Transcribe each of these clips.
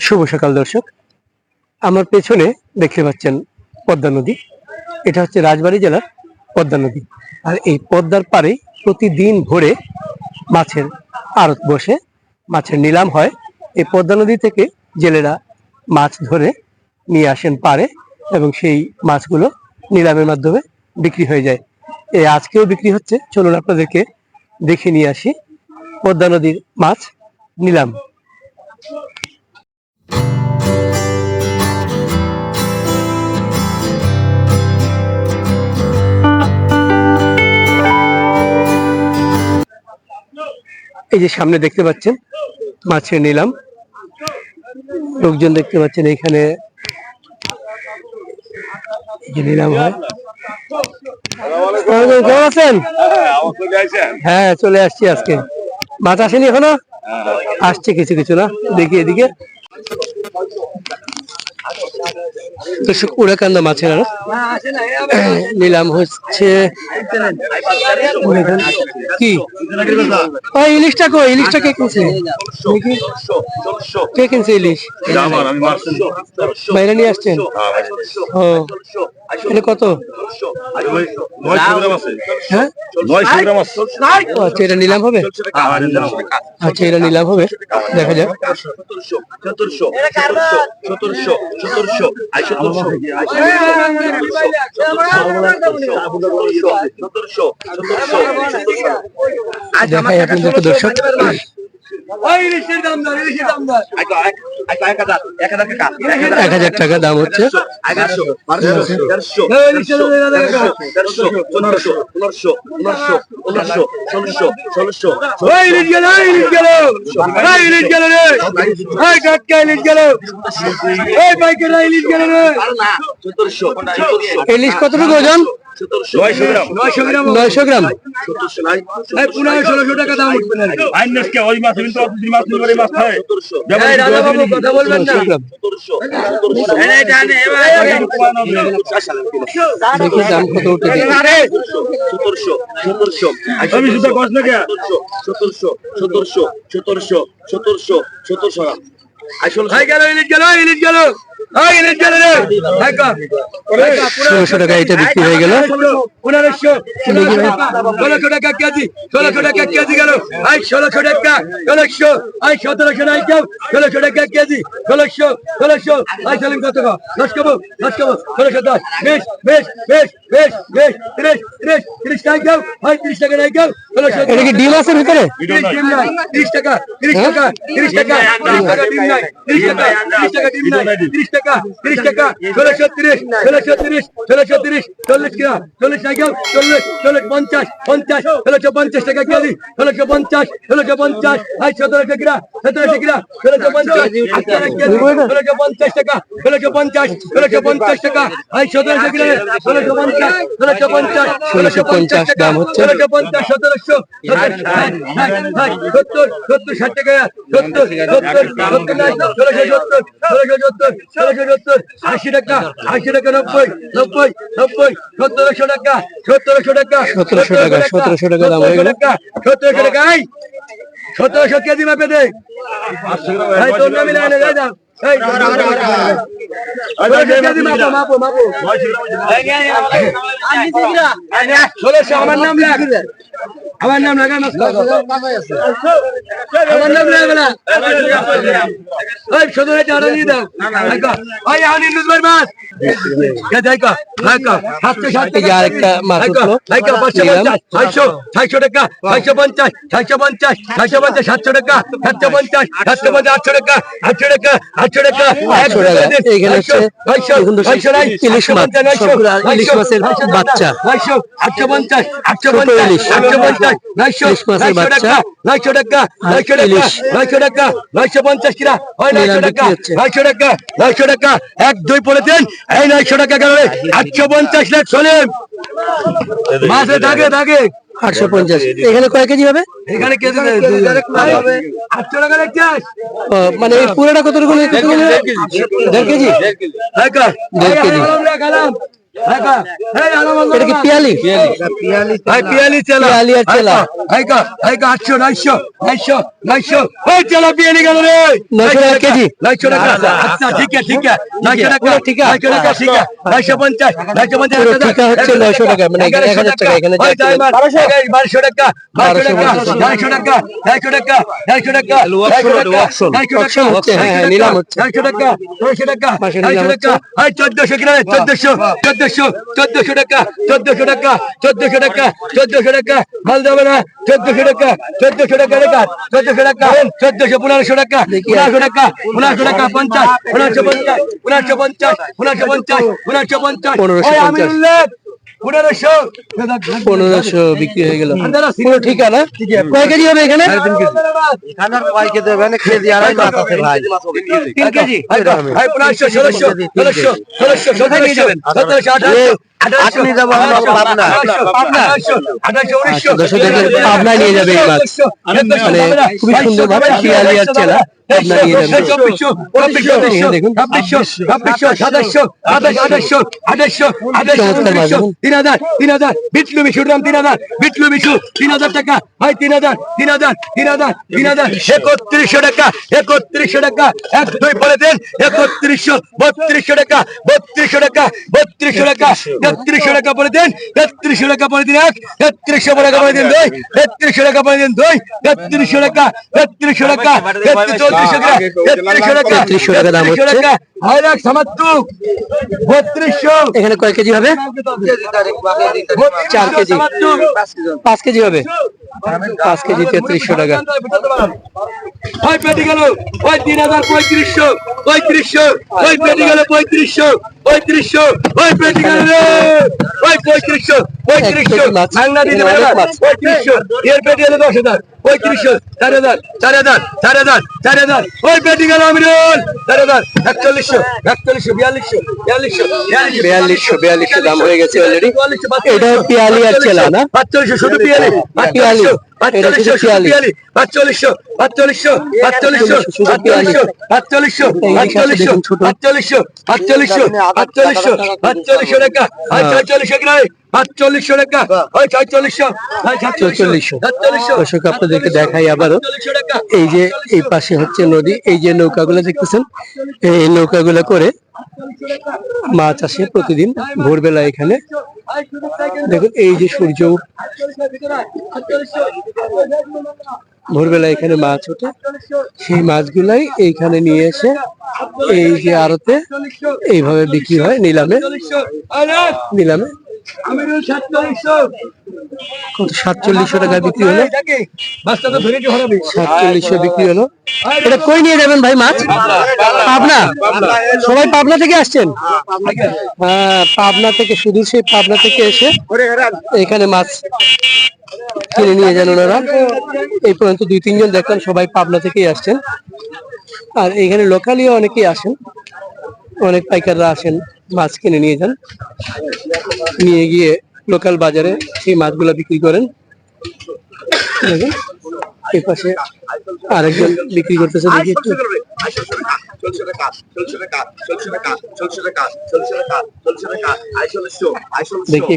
শুভ সকাল দর্শক। আমার পেছনে দেখতে পাচ্ছেন পদ্মা নদী। এটা হচ্ছে রাজবাড়ী জেলার পদ্মা নদী। আর এই পদ্মার পারে প্রতিদিন ভোরে মাছের আড়ত বসে, মাছের নিলাম হয়। এই পদ্মা নদী থেকে জেলেরা মাছ ধরে নিয়ে আসেন পারে এবং সেই মাছগুলো নিলামের মাধ্যমে বিক্রি হয়ে যায়। এই আজকেও বিক্রি হচ্ছে। চলুন আপনাদেরকে দেখে নিয়ে আসি। পদ্মা নদীর মাছ নিলাম। এই যে সামনে দেখতে পাচ্ছেন মাছের নিলাম। লোকজন দেখতে পাচ্ছেন এখানে নিলাম হয়। কেমন আছেন? হ্যাঁ চলে আসছি আজকে। মাছ আসেনি এখনও? আসছে কিছু কিছু না। দেখি এদিকে। দর্শক উড়াকান্দা মাছের আর নিলাম হচ্ছে কি? ও ইলিশটা কো ইলিশটা কে কিনছে? কে কিনছে ইলিশ? বাইরে নিয়ে আসছেন? ও। এটা কত? হ্যাঁ আচ্ছা এটা নিলাম হবে? আচ্ছা এটা নিলাম হবে। দেখা যাক। দেখাই আপনাদেরকে দর্শক। এক হাজার টাকা দাম হচ্ছে ইলিশ কতটুকু ওজন নয়শো গ্রাম পনেরো টাকা দাম উঠবে না আইনকে ওই মাছ কিন্তু অতদিন মাছ নিবারে মাছ খায় এই রাজা বাবু কথা বলবেন না গ্রাম দেখি দাম কত উঠে আমি শুধু কষ্ট না কে ভাই গেল ইলিশ গেল ইলিশ গেল ষোলোশো টাকা এটা বিক্রি হয়ে গেল ষোলোশো টাকা কেজি ষোলোশো টাকা কেজি গেল আই ষোলোশো টাকা ষোলোশো আই সতেরোশো নাই কেউ ষোলোশো টাকা কেজি ষোলোশো ষোলোশো আই সালিম কত দশ কবো দশ কবো ষোলোশো দশ বেশ বেশ বেশ বেশ বেশ তিরিশ তিরিশ তিরিশ নাই কেউ আই তিরিশ টাকা নাই কেউ ষোলোশো এটা কি ডিম আছে ভিতরে তিরিশ টাকা ত্রিশ টাকা ত্রিশ টাকা ত্রিশ টাকা ডিম নাই তিরিশ টাকা তিরিশ টাকা ডিম নাই তিরিশ টাকা তিরিশ টাকা ষোলোশো তিরিশ ষোলোশো তিরিশ ষোলোশো তিরিশ চল্লিশ কিনা চল্লিশ টাকা চল্লিশ চল্লিশ পঞ্চাশ পঞ্চাশ ষোলোশো পঞ্চাশ টাকা কেজি ষোলোশো পঞ্চাশ ষোলোশো পঞ্চাশ আই সতেরোশো কিনা সতেরোশো কিনা ষোলোশো পঞ্চাশ ষোলোশো পঞ্চাশ টাকা ষোলোশো পঞ্চাশ ষোলোশো পঞ্চাশ টাকা আই সতেরোশো কিনা ষোলোশো পঞ্চাশ ষোলোশো পঞ্চাশ ষোলোশো পঞ্চাশ দাম হচ্ছে। ষোলোশো পঞ্চাশ সতেরোশো সত্তর সত্তর ষাট টাকা সত্তর সত্তর সত্তর ষোলোশো সত্তর ষোলোশো সত্তর ষোলোশো সত্তর আশি টাকা আশি টাকা নব্বই নব্বই নব্বই সত্তরশো টাকা সত্তরশো টাকা 1700 টাকা, 1700 টাকা দাম হয়ে গেল। সত্তরশো টাকা এই সত্তরশো কেজি মাপে দেয় তোর নামে লাইনে যাই আমার নাম লাগ আমার নাম লাগা আমার নাম লাগবে না ওই শুধু এটা অর্ডার দাও। ওই আমি নুজবার মাছ কে যাই কা হাই কা সাতশো সাত এই যে আরেকটা মাছ উঠল। হাই কা পাঁচশো নিলাম। পঞ্চাশ। ছয়শো ছয়শো টাকা। ছয়শো পঞ্চাশ। ছয়শো পঞ্চাশ। ছয়শো পঞ্চাশ। সাতশো টাকা। সাতশো পঞ্চাশ। সাতশো পঞ্চাশ। আটশো টাকা। আটশো টাকা। আটশো টাকা 800 টাকা। এইখানে হচ্ছে ইলিশ মাছ, সবগুলা ইলিশ মাছের বাচ্চা। আটশো পঞ্চাশ আটশো পঞ্চাশ আটশো পঞ্চাশ নয়শো মাছের বাচ্চা। টাকা নয়শো টাকা নয়শো টাকা নয়শো টাকা নয়শো পঞ্চাশ কিনা হয় নয়শো টাকা নয়শো টাকা নয়শো টাকা। এক দুই পড়েছেন এই নয়শো টাকা গেল আটশো পঞ্চাশ লাখ শোনেন মাসে থাকে থাকে আটশো পঞ্চাশ। এখানে কয় কেজি হবে? এখানে কেজি মানে এই পুরোটা কত রকম দেড় কেজি? দেড় কেজি। এটা কি পিয়ালি ভাই পিয়ালি চেলা পিয়ালি আর চেলা। হাইকা হাইকা আটশো নয়শো নয়শো নয়শো ওই চেলা পিয়ালি গেল রে নয়শো টাকা কেজি? নয়শো টাকা আচ্ছা ঠিক আছে ঠিক আছে নয়শো টাকা পুরো ঠিকা? নয়শো টাকা ঠিক আছে নয়শো পঞ্চাশ নয়শো পঞ্চাশ পুরো হচ্ছে 900 টাকা, মানে এগারোশো 1000 টাকা, এখানে যা ওই ছিল। টাইমার, এগারো, বারোশো টাকা বারোশো টাকা নয়শো টাকা নয়শো টাকা নয়শো টাকা নয়শো টাকা নয়শো Auction টাকা হচ্ছে, হ্যাঁ, হ্যাঁ, নিলাম হচ্ছে। নয়শো টাকা নয়শো টাকা নয়শো টাকা চোদ্দশো কিনা চোদ্দশো চোদ্দশো চোদ্দশো টাকা চোদ্দশো টাকা চোদ্দশো টাকা চোদ্দশো টাকা মাল দেবে না চোদ্দশো টাকা চোদ্দশো টাকা টাকা চোদ্দশো টাকা চোদ্দশো পনেরোশো টাকা পনেরোশো টাকা পনেরোশো টাকা পঞ্চাশ পনেরোশো পঞ্চাশ পনেরোশো পঞ্চাশ পনেরোশো পঞ্চাশ পনেরোশো পঞ্চাশ। পনেরোশো। বিক্রি হয়ে গেল। পুরো ঠিকানা? কয় কেজি। হবে এখানে তিন কেজি। ভাই পনেরোশো ষোলোশো ষোলোশো ষোলোশো আঠারোশো। আপনি যাব তিন হাজার তিন হাজার তিন হাজার তিন হাজার টাকা ভাই তিন হাজার তিন হাজার তিন হাজার তিন হাজার একত্রিশশো টাকা একত্রিশশো টাকা এক দুই বলে দেন একত্রিশশো বত্রিশশো টাকা বত্রিশশো টাকা বত্রিশশো টাকা তেত্রিশশো টাকা পরে দেন তেত্রিশশো টাকা পরে দিন এক তেত্রিশশো টাকা পরে দিন দুই তেত্রিশশো টাকা পরে দিন দুই তেত্রিশশো টাকা তেত্রিশশো টাকা চৌত্রিশশো টাকা তেত্রিশশো টাকা 3300 টাকা দাম হচ্ছে। টাকা লাখ সামাত্তু বত্রিশশো। এখানে কয় কেজি হবে? চার কেজি। পাঁচ কেজি হবে? পাঁচ কেজি তেত্রিশশো টাকা। ওই পেটি গেল ওই তিন হাজার পঁয়ত্রিশশো পঁয়ত্রিশশো ওই পেটি গেল পঁয়ত্রিশশো পঁয়ত্রিশশো ওই পেটি গেল রে। ওই পঁয়ত্রিশশো পঁয়ত্রিশশো ভাঙনা দিতে অনেক পঁয়ত্রিশশো এর পেটি হলো দশ হাজার পঁয়ত্রিশশো চার হাজার চার হাজার চার হাজার চার হাজার ওই পেটি গেল আমিরুল চার হাজার একচল্লিশশো একচল্লিশশো বিয়াল্লিশশো বিয়াল্লিশশো বিয়াল্লিশশো বিয়াল্লিশশো দাম হয়ে গেছে অলরেডি এটা পিয়ালি আর চেলা না? পাঁচচল্লিশশো শুধু পিয়ালি। পিয়ালি। এটা শুধু পাঁচচল্লিশশো পিয়ালি। পিয়ালি পাঁচচল্লিশশো পাঁচচল্লিশশো পাঁচচল্লিশশো শুধু পাঁচচল্লিশশো পাঁচচল্লিশশো পাঁচচল্লিশশো পাঁচচল্লিশশো পাঁচচল্লিশশো পাঁচচল্লিশশো টাকা। হয়। ছয়চল্লিশশো কিনা পাঁচচল্লিশশো টাকা। ছয়চল্লিশশো। সাতচল্লিশশো দর্শক আপনাদেরকে দেখাই আবারও। এই যে এই পাশে হচ্ছে নদী এই যে নৌকাগুলো দেখতেছেন এই নৌকাগুলো করে মাছ আসে প্রতিদিন ভোরবেলা এখানে। দেখুন, এই যে সূর্য, ভোরবেলা এখানে মাছ ওঠে। সেই মাছগুলাই এইখানে নিয়ে এসে এই যে আড়তে এইভাবে বিক্রি হয় নিলামে। নিলামে। সাতচল্লিশশো টাকা বিক্রি হলো সাতচল্লিশশো বিক্রি হলো এটা কই নিয়ে যাবেন ভাই মাছ পাবনা সবাই পাবনা থেকে আসছেন হ্যাঁ পাবনা থেকে সুদূর সেই পাবনা থেকে এসে এখানে মাছ কিনে নিয়ে যান ওনারা এই পর্যন্ত দুই তিনজন দেখলাম সবাই পাবনা থেকেই আসছেন আর এখানে লোকালিও অনেকেই আসেন অনেক পাইকাররা আসেন মাছ কিনে নিয়ে যান নিয়ে গিয়ে লোকাল বাজারে সেই মাছগুলো বিক্রি করেন। দেখুন এই আরেকজন বিক্রি করতেছে দেখি একটু দেখি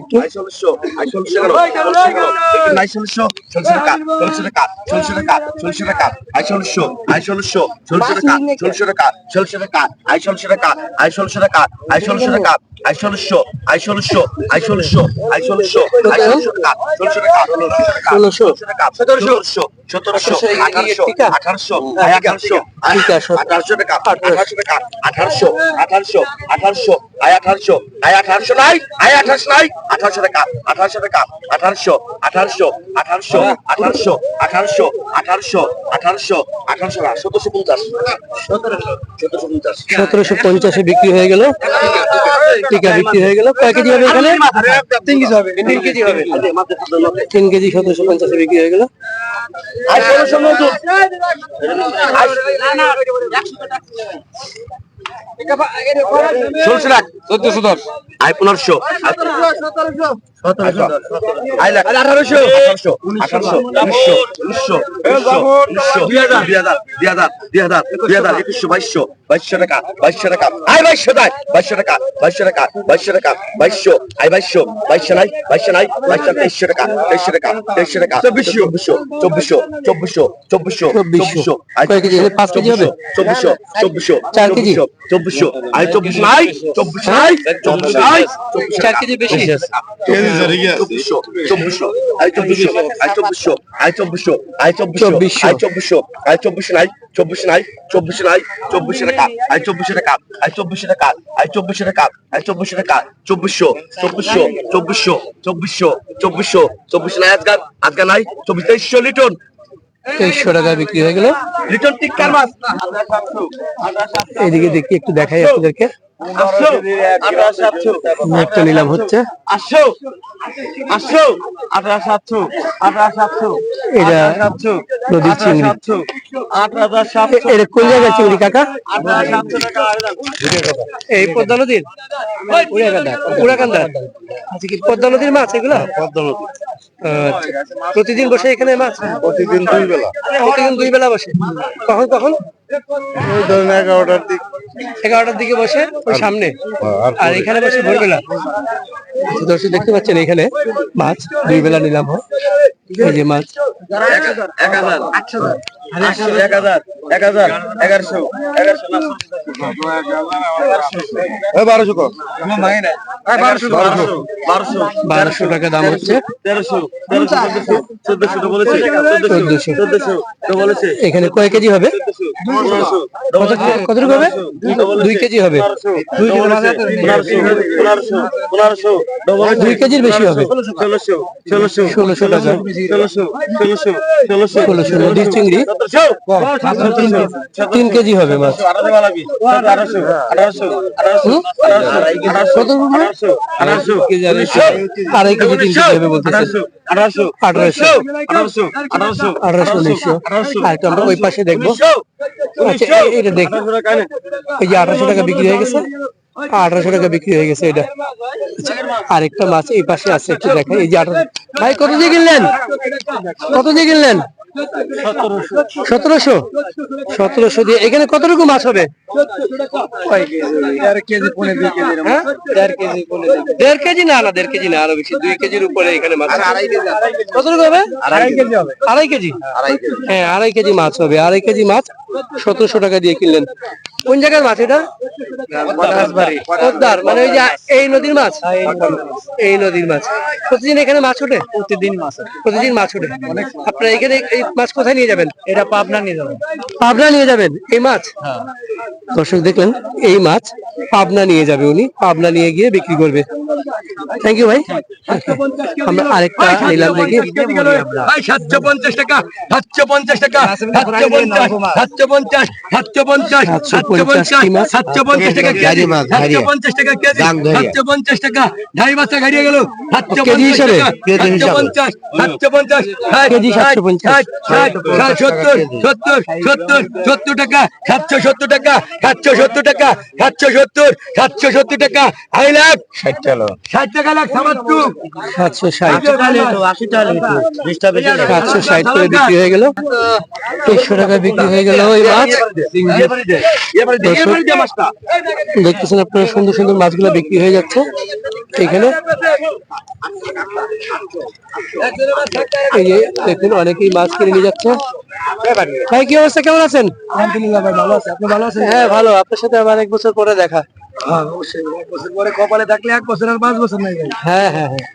সতেরোশো। সতেরোশো। আঠারোশো আঠারোশো। আঠারোশো। আঠারোশো। টাকা আঠারোশো টাকা আঠারোশো। আঠারোশো আঠারোশো। আয় আঠারোশো। আয় আঠারোশো নাই। আয় আঠারোশো নাই। আঠারোশো টাকা আঠারোশো টাকা আঠারোশো। আঠারোশো। আঠারোশো। আঠারোশো। আঠারোশো। আঠারোশো। আঠারোশো। আঠারোশো না সতেরোশো পঞ্চাশ। সতেরোশো। সতেরোশো পঞ্চাশ। সতেরোশো পঞ্চাশে বিক্রি হয়ে গেল। টিকা বিক্রি হয়ে গেল। কয় কেজি হবে এখানে? তিন কেজি হবে। তিন কেজি হবে। তিন কেজি সতেরোশো পঞ্চাশে বিক্রি হয়ে গেল। লাখ চোদ্দশো দশ। পনেরোশো। আঠারোশো আঠারোশো। আঠারোশো উনিশশো। উনিশশো উনিশশো। দুই হাজার। দুই হাজার দুই হাজার দুই হাজার দুই হাজার একুশশো বাইশশো বাইশশো টাকা বাইশশো টাকা। আই বাইশশো বাইশশো টাকা বাইশশো টাকা বাইশশো টাকা বাইশশো আই বাইশশো বাইশশো নাই বাইশশো নাই বাইশশো তেইশশো টাকা তেইশশো টাকা তেইশশো টাকা চব্বিশশো। চব্বিশশো চব্বিশশো চব্বিশশো চব্বিশশো চব্বিশশো। চব্বিশশো? চব্বিশশো আই চব্বিশ নাই চব্বিশ নাই চব্বিশ নাই চব্বিশ চার কেজি বেশি চব্বিশশো। চব্বিশশো। আই চব্বিশশো আই চব্বিশশো আই চব্বিশশো আই চব্বিশশো চব্বিশশো। আই চব্বিশশো। আই চব্বিশ নাই চব্বিশ নাই চব্বিশ নাই চব্বিশ টাকা আই টাকা আই টাকা আই চব্বিশ টাকা আই চব্বিশ টাকা চব্বিশশো চব্বিশশো চব্বিশশো চব্বিশশো চব্বিশশো চব্বিশ নাই আজকাল আজকাল নাই চব্বিশ তেইশশো লিটন। তেইশশো টাকা বিক্রি হয়ে গেল। লিটন টিক্কার মাছ। এইদিকে দেখি একটু দেখাই আপনাদেরকে। একটা নিলাম হচ্ছে। এটা সাতশো নদীর চিংড়ি। সাতশো আট সাতশো। এটা কোন জায়গায় চিংড়ি কাকা? এই পদ্মা নদীর? উড়াকান্দা। আচ্ছা কি পদ্মা নদীর মাছ এগুলো? আচ্ছা। প্রতিদিন বসে এখানে মাছ? প্রতিদিন দুই বেলা। প্রতিদিন দুই বেলা বসে। কখন কখন? এগারোটার দিক। এগারোটার দিকে বসে ওই সামনে। আর এখানে বসে ভোরবেলা। দর্শক দেখতে পাচ্ছেন এখানে মাছ দুই বেলা নিলাম হয় এই যে মাছ এক হাজার এক হাজার এক হাজার এগারোশো এগারোশো বারোশো বারোশো বারোশো বারোশো বারোশো টাকা দাম হচ্ছে এখানে কয় কেজি হবে কত কতটুকু হবে দুই কেজি হবে দুই কেজি পনেরোশো পনেরোশো দুই কেজির বেশি হবে ষোলোশো টাকা নদীর চিংড়ি তিন কেজি হবে মাছ আড়াই কেজি তিন কেজি হবে বলতেছে আঠারোশো আঠারোশো আঠারোশো আঠারোশো আঠারোশো উনিশশো আর একটু আমরা ওই পাশে দেখব আচ্ছা এটা দেখি এই যে আঠারোশো টাকা বিক্রি হয়ে গেছে আঠারোশো টাকা বিক্রি হয়ে গেছে এটা। আরেকটা মাছ এই পাশে আছে একটু দেখাই। এই যে আঠারো ভাই কত দিয়ে কিনলেন? কত দিয়ে কিনলেন? সতেরোশো। সতেরোশো দিয়ে। এখানে কতটুকু মাছ হবে? হ্যাঁ? দেড় কেজি না না দেড় কেজি না আরও বেশি। দুই কেজির উপরে এখানে মাছ কতটুকু হবে? আড়াই কেজি। হ্যাঁ আড়াই কেজি মাছ হবে। আড়াই কেজি মাছ সতেরোশো টাকা দিয়ে কিনলেন। কোন জায়গার মাছ এটা? পদ্মার। মানে ওই যে এই নদীর মাছ? এই নদীর মাছ। প্রতিদিন এখানে মাছ ওঠে? প্রতিদিন মাছ প্রতিদিন মাছ ওঠে? আপনারা এখানে এই মাছ কোথায় নিয়ে যাবেন? এটা পাবনা নিয়ে যাবেন। পাবনা নিয়ে যাবেন? এই মাছ? দর্শক দেখলেন এই মাছ পাবনা নিয়ে যাবে উনি। পাবনা নিয়ে গিয়ে বিক্রি করবে। থ্যাংক ইউ ভাই। আমরা আরেকটা নিলাম দেখি। সাতশো পঞ্চাশ টাকা সাতশো পঞ্চাশ টাকা সাতশো পঞ্চাশ সাতশো পঞ্চাশ সাতশো পঞ্চাশ। সাতশো পঞ্চাশ টাকা সাতশো পঞ্চাশ ঢাই বাচ্চা গাড়িয়ে গেল সাতশো পঞ্চাশ সাতশো পঞ্চাশ সাতশো পঞ্চাশ ষাট, কেজি ষাট, 750 ষাট, ষাট, ষাট, সত্তর সত্তর সত্তর সত্তর টাকা সাতশো সত্তর টাকা সাতশো সত্তর টাকা সাতশো সত্তর সাতশো সত্তর টাকা আড়াই লাখ ষাট টাকা ষাট টাকা লাখ সামাত্তু। সাতশো ষাট। সাতশো ষাট করে বিক্রি হয়ে গেল। তেইশশো টাকা বিক্রি হয়ে গেল ওই মাছ। দেখতেছেন আপনারা সুন্দর সুন্দর মাছগুলো বিক্রি হয়ে যাচ্ছে এখানে। এই যে দেখুন অনেকেই মাছ কিনে নিয়ে যাচ্ছে। ভাই কি অবস্থা? কেমন আছেন? আলহামদুলিল্লাহ ভাই ভালো আছে। আপনি ভালো আছেন? হ্যাঁ ভালো। আপনার সাথে আবার এক বছর পরে দেখা। হ্যাঁ অবশ্যই। এক বছর পরে কপালে থাকলে এক বছর আর পাঁচ বছর নাই হ্যাঁ হ্যাঁ হ্যাঁ।